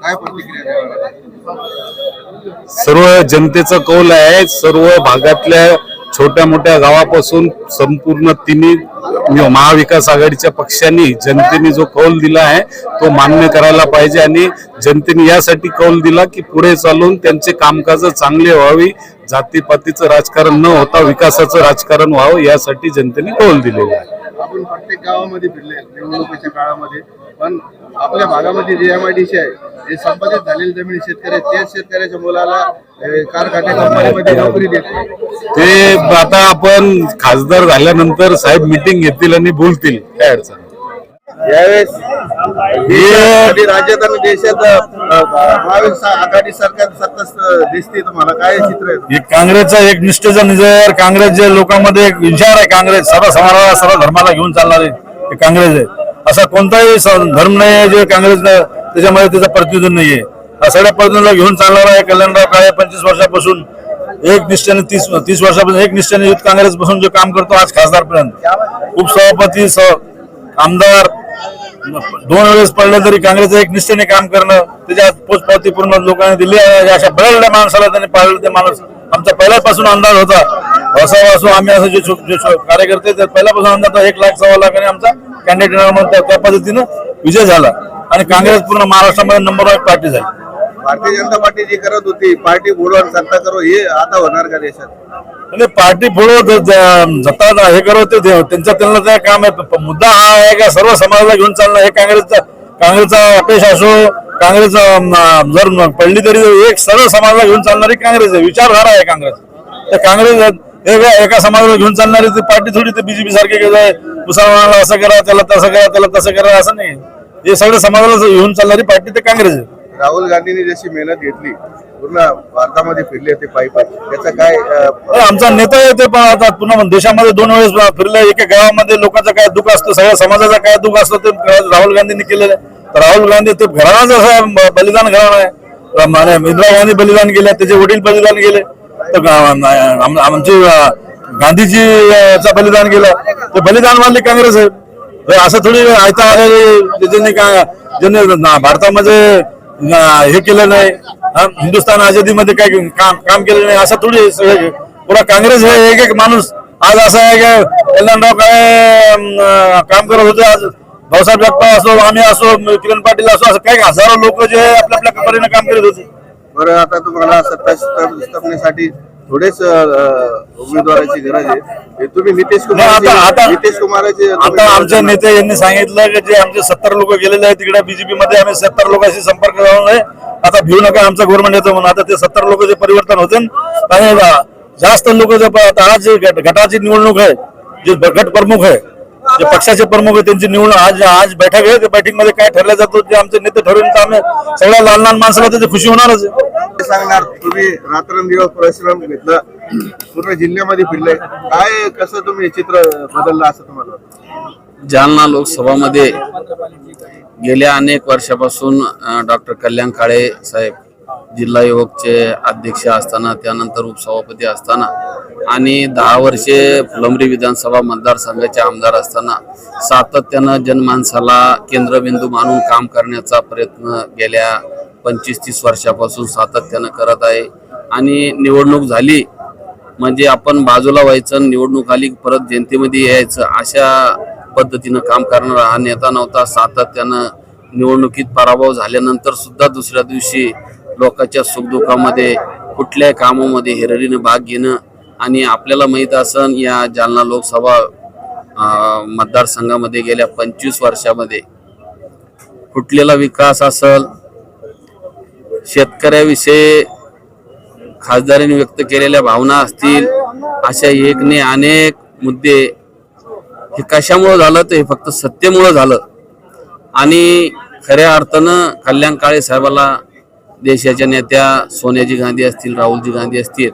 काय प्रतिक्रिया सर्व जनतेचा कौल आहे सर्व भागातल्या छोट्या मोठ्या गावापासून संपूर्ण तिन्ही महाविकास आघाडीच्या पक्षांनी जनतेने जो कौल दिला आहे तो मान्य करायला पाहिजे आणि जनतेने यासाठी कौल दिला की पुढे चालून त्यांचे कामकाज चांगले व्हावी जातीपातीचं राजकारण न होता विकासाचं राजकारण व्हावं यासाठी जनतेने कौल दिलेला आहे. आपण प्रत्येक गावामध्ये फिरले निवडणुकीच्या काळामध्ये पण आपल्या भागामध्ये जे एम आय डी सी आहे जे संपादित झालेली जमीन शेतकरी त्याच शेतकऱ्याच्या मुलाला कारखान्या कंपनीमध्ये नोकरी देते ते आता आपण खासदार झाल्यानंतर साहेब मिटिंग घेतील आणि बोलतील. काय अडचण. यावेळेस देशात- राज्यात आणि देशात महाविकास आघाडी सरकार सत्ता दिसते तुम्हाला. काय चित्र आहे? हे काँग्रेसचा एक निष्ठेचा निजर काँग्रेस जे लोकांमध्ये एक विचार आहे काँग्रेस सर्व समाजाला सर्व धर्माला घेऊन चालणारे हे काँग्रेस आहे. असा कोणताही धर्म नाही आहे जे काँग्रेसनं त्याच्यामध्ये त्याचा प्रतिनिधी आहे. हा सगळ्या प्रतिनिधीला घेऊन चालणारा आहे कल्याणराव काळे पंचवीस वर्षापासून एक निष्ठ्याने तीस तीस वर्षापासून एक निष्ठाने युथ काँग्रेस पासून जे काम करतो आज खासदारपर्यंत. उपसभापती स- आमदार दोन वेळेस पडले तरी काँग्रेसचं एक निष्ठेने काम करणं त्याच्या पोचपावती पूर्ण लोकांनी दिली आहे. अशा बऱ्याचशा माणसाला त्यांनी पाळलं ते माणूस आमचा पहिल्यापासून अंदाज होता. असा असो आम्ही असं जे कार्यकर्ते पहिल्यापासून अंदाज होता, एक लाख सव्वा लाख आणि आमचा कॅन्डिडेट त्या पद्धतीनं विजय झाला. आणि काँग्रेस पूर्ण महाराष्ट्रामध्ये नंबर वन पार्टी झाली. भारतीय जनता पार्टी जी करत होती पार्टी बुडवून सत्ता करो हे आता होणार का देशात? म्हणजे पार्टी पुढे जता हे करत ते त्यांचं त्यांना ते काम आहे? मुद्दा हा आहे का सर्व समाजाला घेऊन चालणं? हे काँग्रेसचा काँग्रेसचा अपेक्षा असो काँग्रेस जर पडली तरी एक सर्व समाजाला घेऊन चालणारी काँग्रेस आहे. विचारधारा आहे काँग्रेस. तर काँग्रेस एका एका समाजाला घेऊन चालणारी ती पार्टी थोडी ते बीजेपी सारखी घेत आहे मुसलमानाला असं करा त्याला तसं करा त्याला तसं करा असं नाही. हे सगळं समाजाला घेऊन चालणारी पार्टी ते काँग्रेस आहे. राहुल गांधींनी जशी मेहनत घेतली पूर्ण भारतामध्ये फिरले ते पायी पायी. त्याचा काय आमचा नेता आहे ते पण आता पुन्हा देशामध्ये दोन वेळेस फिरले एका गावामध्ये लोकांचं काय दुःख असतं सगळ्या समाजाचा काय दुःख असतं ते राहुल गांधींनी केलेलं आहे. तर राहुल गांधी ते घराणाच असं बलिदान घराणं आहे. इंदिरा गांधी बलिदान केले त्याचे वडील बलिदान केले तर आमचे बलिदान केलं ते बलिदान मानले काँग्रेस आहे. हे असं थोडी आयता आलेले म्हणजे ज्यांनी का ज्यांनी भारतामध्ये हे केलं नाही हिंदुस्थान आझादीमध्ये काय काम काम केलं नाही असं थोडी पुरा काँग्रेस हे एक एक माणूस. आज असं आहे की कल्याणराव काय काम करत होते आज? भाऊसाहेब जगताप असो आम्ही असो किरण पाटील असो असं काही हजारो लोक जे आपल्या आपल्या कंपनीने काम करत होते. बरं आता तुम्हाला सत्ता स्थ- स्थापनेसाठी थोडेच उमेदवाराची गरज आहे. हे तुम्ही नितीश कुमार आता- नितीश कुमाराचे आता आमचे नेते यांनी सांगितलं की जे आमचे सत्तर लोक गेलेले आहेत तिकडे बीजेपी मध्ये आम्ही सत्तर लोकांशी संपर्क आहे. आता भिऊ नका आमचं गव्हर्नमेंट येतं म्हणून. आता ते सत्तर लोक जे परिवर्तन होते आणि जास्त लोक जे आज गटाची निवडणूक आहे जे गट प्रमुख आहे जे पक्षाचे प्रमुख आहे त्यांची निवडणूक आज आज बैठक आहे. त्या बैठकमध्ये काय ठरलं जातं ते आमचे नेते ठरवून तर आम्ही सगळ्या लहान लहान माणसाला त्याची खुशी होणारच सांगणार तुम्ही रात्रंदिवस परिश्रम घेतलं पूर्ण जिल्ह्यामध्ये फिरले. काय कसं तुम्ही चित्र बदललं असं तुम्हाला? जालना लोकसभामध्ये गेल्या अनेक वर्षापासून डॉक्टर कल्याण काळे साहेब जिल्हा युवकचे अध्यक्ष असताना त्यानंतर उपसभापती असताना आणि दहा वर्षे फुलंबरी विधानसभा मतदारसंघाचे आमदार असताना सातत्यानं जनमानसाला केंद्रबिंदू मानून काम करण्याचा प्रयत्न गेल्या पंचवीस तीस वर्षापासून सातत्यानं करत आहे. आणि निवडणूक झाली म्हणजे आपण बाजूला व्हायचं निवडणूक आली की परत जनतेमध्ये यायचं अशा पद्धतीनं काम करणारा हा नेता नव्हता. सातत्यानं निवडणुकीत पराभव झाल्यानंतर सुद्धा दुसऱ्या दिवशी लोकांच्या सुखदुःखामध्ये कुठल्याही कामामध्ये हिरडीनं भाग घेणं आणि आपल्याला माहीत असन या जालना लोकसभा मतदारसंघामध्ये गेल्या पंचवीस वर्षामध्ये कुठलेला विकास असल शेतकऱ्याविषयी खासदारांनी व्यक्त केलेल्या भावना असतील अशा एकने अनेक मुद्दे हे कशामुळं झालं तर हे फक्त सत्तेमुळं झालं. आणि खऱ्या अर्थानं कल्याण काळे साहेबाला देशाच्या नेत्या सोनियाजी गांधी असतील राहुलजी गांधी असतील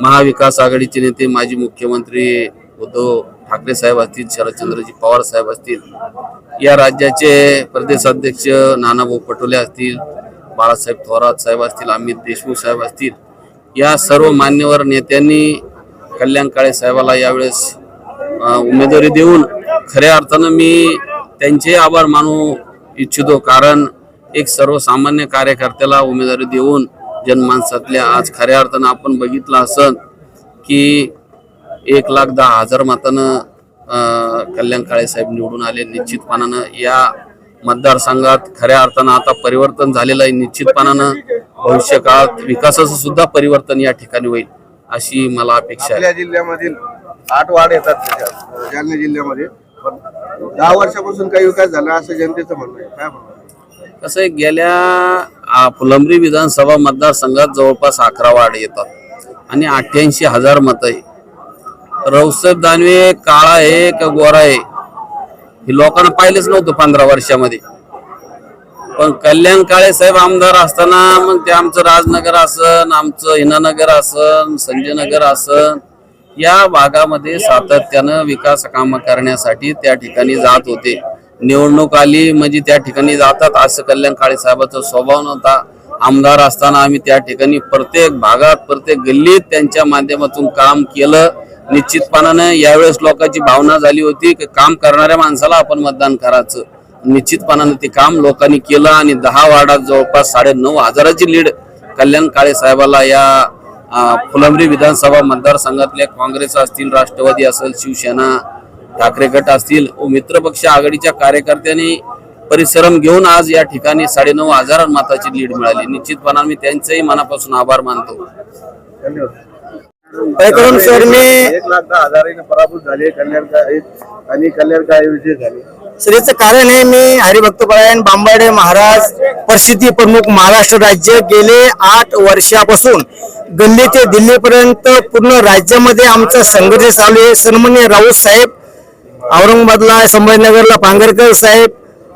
महाविकास आघाडीचे नेते माजी मुख्यमंत्री उद्धव ठाकरे साहेब असतील शरदचंद्रजी पवार साहेब असतील या राज्याचे प्रदेशाध्यक्ष नानाभाऊ पटोले असतील बाळासाहेब थोरात साहेब असतील अमित देशमुख साहेब असतील या सर्व मान्यवर नेत्यांनी कल्याण काळे साहेबाला यावेळेस उमेदवारी देऊन खऱ्या अर्थानं मी त्यांचे आभार मानू इच्छितो. कारण एक सर्वसामान्य कार्यकर्त्याला उमेदवारी देऊन जनमानसातल्या आज खऱ्या अर्थानं आपण बघितलं असन की एक लाख दहा हजार मतानं कल्याण काळेसाहेब निवडून आले. निश्चितपणानं या मतदारसंघात खऱ्या अर्थानं आता परिवर्तन झालेलं आहे. निश्चितपणानं भविष्य काळात विकासाचं सुद्धा परिवर्तन या ठिकाणी होईल अशी मला अपेक्षा आहे. जिल्ह्यामधील आठ वाढ येतात जालना जिल्ह्यामध्ये. दहा वर्षापासून काही विकास झाला असं जनतेचं म्हणणं आहे. काय म्हणणं कसं आहे गेल्या आ, फुलंब्री विधानसभा मतदारसंघात जवळपास अकरा वार्ड येतात आणि अठ्ठ्याऐंशी हजार मतं आहे. रौसाहेब दानवे काळा आहे का गोरा आहे हे लोकांना पाहिलेच नव्हतं पंधरा वर्षामध्ये. पण कल्याण काळे साहेब आमदार असताना मग ते आमचं राजनगर असन आमचं हिनानगर असन संजय नगर असन या भागामध्ये सातत्यानं विकास कामं करण्यासाठी त्या ठिकाणी जात होते. निवडणूक आली म्हणजे त्या ठिकाणी जातात. असं कल्याण काळे साहेबाचा स्वभाव नव्हता. आमदार असताना आम्ही त्या ठिकाणी प्रत्येक भागात प्रत्येक गल्लीत त्यांच्या माध्यमातून काम केलं. निश्चितपणानं यावेळेस लोकांची भावना झाली होती की काम करणाऱ्या माणसाला आपण मतदान करायचं. निश्चितपणानं ते काम लोकांनी केलं आणि दहा वार्डात जवळपास साडे नऊ हजाराची लीड कल्याण काळे साहेबाला या फुलंबरी विधानसभा मतदारसंघातले काँग्रेस असतील राष्ट्रवादी असेल शिवसेना ठाकरे गट असतील व मित्रपक्ष आघाडीच्या कार्यकर्त्यांनी परिश्रम घेऊन आज या ठिकाणी साडेनऊ हजार मताची लीड मिळाली. निश्चितपणाने मी त्यांचेही मनापासून आभार मानतो. धन्यवाद. कार्यक्रम सर मी? एक लाख दहा हजाराने पराभूत झाले कल्याण काळे आणि कल्याण काळे विजय झाले. सर याचं कारण आहे मी हरिभक्तपरायण बांबाडे महाराज परिस्थिती प्रमुख महाराष्ट्र राज्य गेले आठ वर्षापासून. गल्ली ते दिल्लीपर्यंत पूर्ण राज्यामध्ये आमचा संघर्ष चालू आहे. सन्मान्य राऊत साहेब औरंगाबादला संभाजीनगरला. पांगरकर साहेब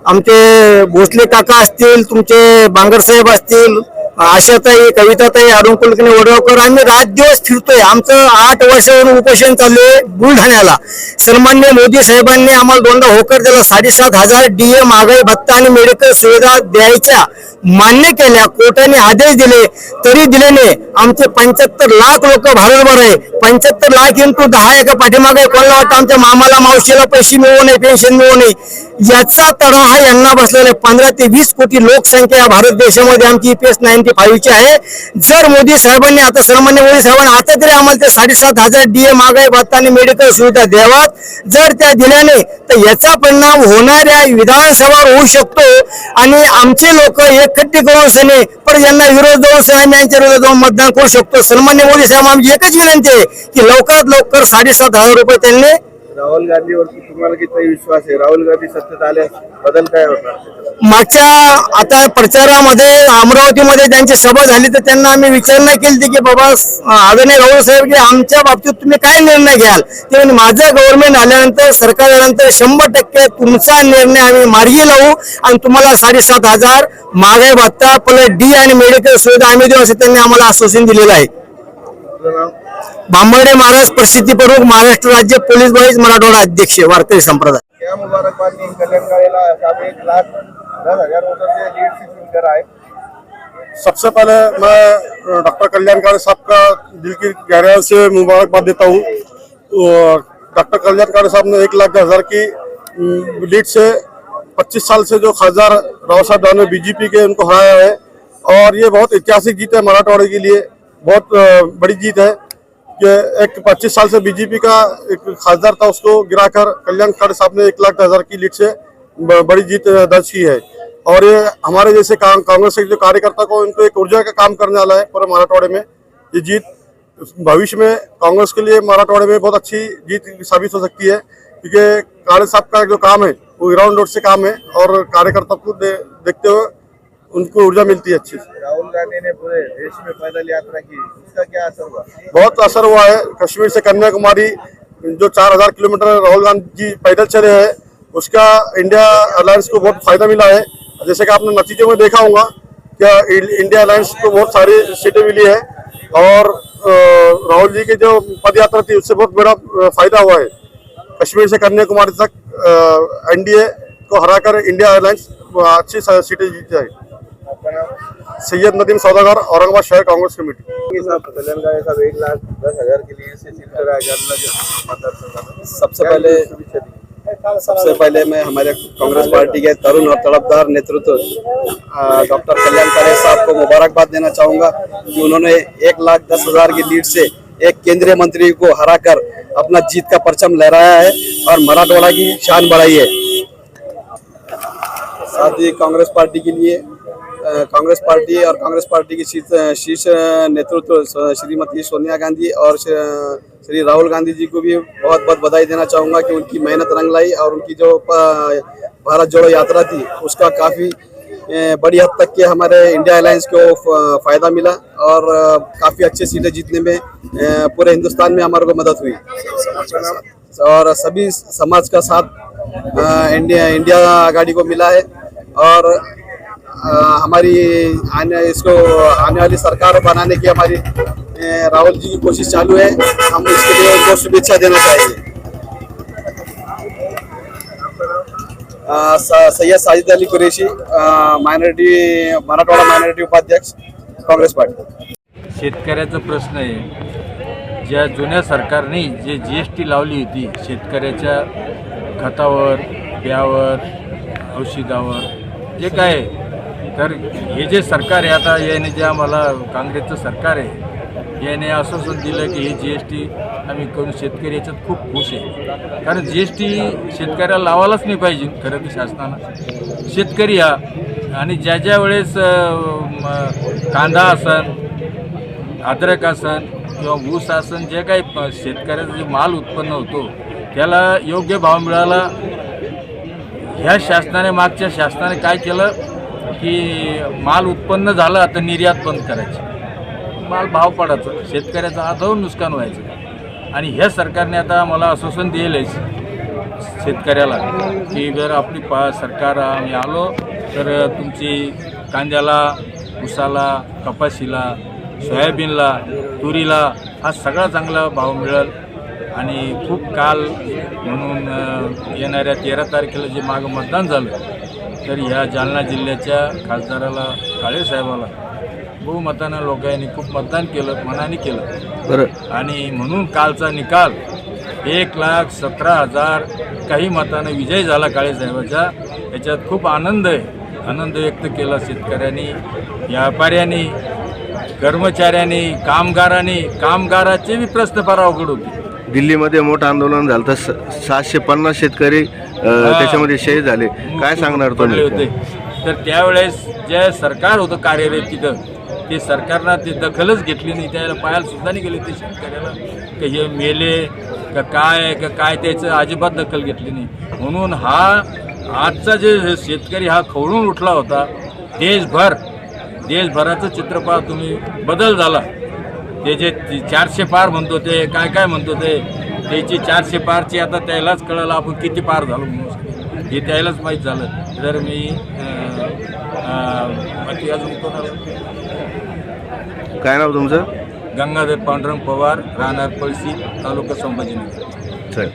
आमचे भोसले काका असतील तुमचे बांगर साहेब असतील आशाताई कविताताई अरुण कुलकर्णी वडगावकर आम्ही रात दिवस फिरतोय. आमचं आठ वर्षावरून उपोषण चालू आहे बुलढाण्याला. सन्मान्य मोदी साहेबांनी आम्हाला दोनदा होकर दिला. साडेसात हजार डीए महागाई भत्ता आणि मेडिकल सुविधा द्यायच्या मान्य केल्या. कोर्टाने आदेश दिले तरी दिले नाही. आमचे पंच्याहत्तर लाख लोक भारतभर आहे. पंच्याहत्तर लाख इंटू दहा एका पाठीमागे कोणाला वाटतं? आमच्या मामाला मावशीला पैसे मिळू नये पेन्शन मिळू नये. याचा तडा हा यांना बसलेला आहे. पंधरा ते वीस कोटी लोकसंख्या या भारत देशामध्ये आमची ईपीएस नाईन्टी फाईव्हची आहे. जर मोदी साहेबांनी आता सन्मान्य मोदी साहेबांनी आता तरी आम्हाला ते साडेसात हजार डीए महागाई भत्ता आणि मेडिकल सुविधा द्यावात जर त्या दिल्याने तर याचा परिणाम होणाऱ्या विधानसभावर होऊ शकतो. आणि आमचे लोक एकखट्टी करून सने पण यांना विरोध देऊन सने यांच्या विरोधात जाऊन मतदान करू शकतो. सन्मान्य मोदी साहेब आमची एकच विनंती आहे की लवकरात लवकर साडेसात हजार रुपये त्यांनी राहुल गांधीवरती तुम्हाला किती विश्वास आहे? राहुल गांधी सत्तेत आल्यास बदल काय होणार? मागच्या आता प्रचारामध्ये अमरावतीमध्ये त्यांची सभा झाली तर त्यांना आम्ही विचारणा केली होती की बाबा आदरणीय राहुल साहेब की आमच्या बाबतीत तुम्ही काय निर्णय घ्याल? ते माझं गव्हर्नमेंट आल्यानंतर सरकार आल्यानंतर शंभर टक्के तुमचा निर्णय आम्ही मार्गी लावू आणि तुम्हाला साडेसात हजार महागाई भत्ता प्लस डी आणि मेडिकल सुविधा आम्ही देऊ असं त्यांनी आम्हाला आश्वासन दिलेलं आहे. बांबर्डे महाराज परिस्थिती प्रमुख महाराष्ट्र राज्य पोलीस बाईज मराठवाडा अध्यक्ष वारकरी संप्रदाय. क्या मुबारकबाद कल्याण काळेला आप एक लाख दस हज़ार वोटों से लीड से चुनकर आए सबसे पहले मैं डॉक्टर कल्याण काळे साहब का दिल की गहराई से मुबारकबाद देता हूँ। डॉक्टर कल्याण काळे साहब ने एक लाख दस हज़ार की लीड से 25 साल से जो खासदार राव साहब दानवे बीजेपी के उनको हराया है। और ये बहुत ऐतिहासिक जीत है मराठवाड़े के लिए। बहुत बड़ी जीत है। कि एक 25 साल से बीजेपी का एक खासदार था उसको गिराकर कल्याण खड़े साहब ने एक लाख हज़ार की लीड से बड़ी जीत दर्ज की है। और ये हमारे जैसे कांग्रेस के जो कार्यकर्ता को इनको एक ऊर्जा का काम करने वाला है पूरे मराठवाड़े में ये जीत भविष्य में कांग्रेस के लिए मराठवाड़े में बहुत अच्छी जीत साबित हो सकती है क्योंकि काले साहब का जो काम है वो ग्राउंड रोड से काम है और कार्यकर्ता को दे, देखते हुए उनको ऊर्जा मिलती है अच्छी राहुल गांधी ने पूरे देश में पैदल यात्रा की उसका क्या असर हुआ? बहुत असर हुआ है। कश्मीर से कन्याकुमारी जो चार हज़ार किलोमीटर राहुल गांधी जी पैदल चले हैं उसका इंडिया अलायंस को बहुत फ़ायदा मिला है। जैसे कि आपने नतीजे में देखा होगा क्या इंडिया अलायंस को बहुत सारी सीटें मिली है और राहुल जी की जो पद यात्रा थी उससे बहुत बड़ा फ़ायदा हुआ है। कश्मीर से कन्याकुमारी तक एनडीए को हराकर इंडिया अलायंस अच्छी सीटें जीती है नाम सैयद नदीम सौदागर औरंगाबाद शहर कांग्रेस कमेटी। एक लाख दस हज़ार के लिए सबसे पहले सबसे पहले मैं हमारे कांग्रेस पार्टी के तरुण और तड़पदार नेतृत्व डॉक्टर कल्याण काले साहब को मुबारकबाद देना चाहूँगा कि उन्होंने एक लाख दस हज़ार की लीड से एक केंद्रीय मंत्री को हराकर अपना जीत का परचम लहराया है और मराठवाड़ा की शान बढ़ाई है। साथ ही कांग्रेस पार्टी के लिए कांग्रेस पार्टी और कांग्रेस पार्टी की शीर्ष नेतृत्व श्रीमती सोनिया गांधी और श्री राहुल गांधी जी को भी बहुत बहुत बधाई देना चाहूँगा कि उनकी मेहनत रंग लाई और उनकी जो भारत जोड़ो यात्रा थी, उसका काफ़ी बड़ी हद तक के हमारे इंडिया अलायंस को फ़ायदा मिला और काफ़ी अच्छे सीटें जीतने में पूरे हिंदुस्तान में हमारे को मदद हुई। और सभी समाज का साथ इंडिया इंडिया आघाड़ी को मिला है और हमारी आने इसको आने वाली सरकार बनाने की हमारी राहुल जी की कोशिश चालू है। हम इसके लिए उनको शुभेच्छा देना चाहेंगे। स- सैयद साजिद अली कुरेशी मायनॉरिटी मराठवाडा मायनॉरिटी उपाध्यक्ष काँग्रेस पार्टी। शेतकऱ्याचा प्रश्न आहे ज्या जुन्या सरकारने जे जी एस टी लावली होती शेतकऱ्याच्या खतावर बियावर औषधावर जे काय आहे, तर हे जे सरकार आहे आता याने जे आम्हाला काँग्रेसचं सरकार आहे याने आश्वासन दिलं की हे जी एस टी आम्ही करून शेतकरी याच्यात खूप खुश आहे. कारण जी एस टी शेतकऱ्याला लावायलाच नाही पाहिजे खरं तर शासनानं शेतकरी हा आणि ज्या ज्या वेळेस कांदा असन अद्रक असन किंवा ऊस असन जे काही प- शेतकऱ्याचा जे माल उत्पन्न होतो त्याला योग्य भाव मिळाला. ह्या शासनाने मागच्या शासनाने काय केलं? की माल उत्पन्न झाला तर निर्यात बंद करायची. माल भाव पडायचं. शेतकऱ्याचं आधवून नुकसान व्हायचं. आणि ह्या सरकारने आता मला आश्वासन दिलेच शेतकऱ्याला की जर आपली पा सरकार आम्ही आलो तर तुमची कांद्याला उसाला कपाशीला सोयाबीनला तुरीला हा सगळा चांगला भाव मिळेल. आणि खूप काल म्हणून येणाऱ्या तेरा तारखेला जे मागं मतदान झालं तर ह्या जालना जिल्ह्याच्या खासदाराला काळेसाहेबाला बहुमतानं लोकांनी खूप मतदान केलं मनाने केलं. बरं. आणि म्हणून कालचा निकाल एक लाख सतरा हजार काही मतानं विजय झाला काळेसाहेबाच्या याच्यात खूप आनंद आहे. आनंद व्यक्त केला शेतकऱ्यांनी व्यापाऱ्यांनी कर्मचाऱ्यांनी कामगारांनी. कामगाराचे बी प्रश्न फार अवघड होते. दिल्लीमध्ये मोठं आंदोलन झालं तर स- सातशे पन्नास शेतकरी त्याच्यामध्ये शहीद झाले. काय सांगणार तुम्ही? होते. तर त्यावेळेस जे सरकार होतं कार्यरत तिथं ते सरकारनं ते दखलच घेतली नाही. त्याला पाहायला सुद्धा नाही गेले ते शेतकऱ्याला. का हे मेले का काय का काय त्याचं अजिबात दखल घेतली नाही. म्हणून हा आजचा जे शेतकरी हा खवळून उठला होता. देशभर देशभराचं चित्र पहा तुम्ही. बदल झाला. ते जे चारशे पार म्हणतो ते काय काय म्हणतो ते त्याची चारशे पारची आता त्यालाच कळलं आपण किती पार झालो म्हणून. हे त्यालाच माहीत झालं. तर मी बाकी अजून कोणाला? काय नाव तुमचं? गंगाधर पांडुरंग पवार राहणार पळशी तालुका संभाजीनगर.